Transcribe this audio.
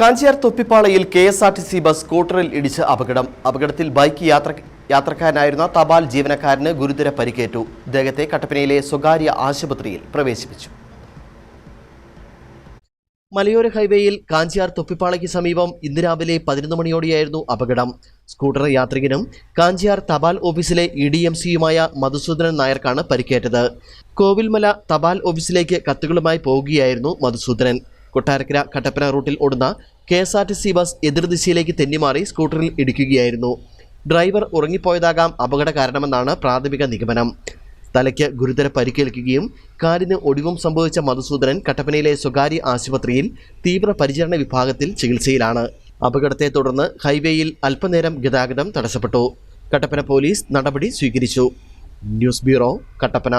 Kanchiyar തൊപ്പിപ്പാളയിൽ K S R T C bus സ്കൂട്ടറിൽ ഇടിച്ച് അപകടം. അപകടത്തിൽ ബൈക്ക് യാത്ര യാത്രക്കാരനായിരുന്ന തപാൽ ജീവനക്കാരന് ഗുരുതര പരിക്കേറ്റു. ഇദ്ദേഹത്തെ കട്ടപ്പനയിലെ സ്വകാര്യ ആശുപത്രിയിൽ പ്രവേശിപ്പിച്ചു. മലയോര ഹൈവേയിൽ കാഞ്ചിയാർ തൊപ്പിപ്പാളയ്ക്ക് സമീപം ഇന്ന് രാവിലെ പതിനൊന്ന് മണിയോടെയായിരുന്നു അപകടം. സ്കൂട്ടർ യാത്രികനും കാഞ്ചിയാർ തപാൽ ഓഫീസിലെ ഇ ഡി എം സിയുമായ മധുസൂദനൻ നായർക്കാണ് പരിക്കേറ്റത്. കോവിൽമല തപാൽ ഓഫീസിലേക്ക് കത്തുകളുമായി പോവുകയായിരുന്നു മധുസൂദനൻ. കൊട്ടാരക്കര കട്ടപ്പന റൂട്ടിൽ ഓടുന്ന K S R T C bus എതിർദിശയിലേക്ക് തെന്നിമാറി സ്കൂട്ടറിൽ ഇടിക്കുകയായിരുന്നു. ഡ്രൈവർ ഉറങ്ങിപ്പോയതാകാം അപകട കാരണമെന്നാണ് പ്രാഥമിക നിഗമനം. തലയ്ക്ക് ഗുരുതര പരിക്കേൽക്കുകയും കാലിന് ഒടിവും സംഭവിച്ച മധുസൂദനൻ കട്ടപ്പനയിലെ സ്വകാര്യ ആശുപത്രിയിൽ തീവ്രപരിചരണ വിഭാഗത്തിൽ ചികിത്സയിലാണ്. അപകടത്തെ തുടർന്ന് ഹൈവേയിൽ അല്പനേരം ഗതാഗതം തടസ്സപ്പെട്ടു. കട്ടപ്പന പോലീസ് നടപടി സ്വീകരിച്ചു. News bureau Kattappana.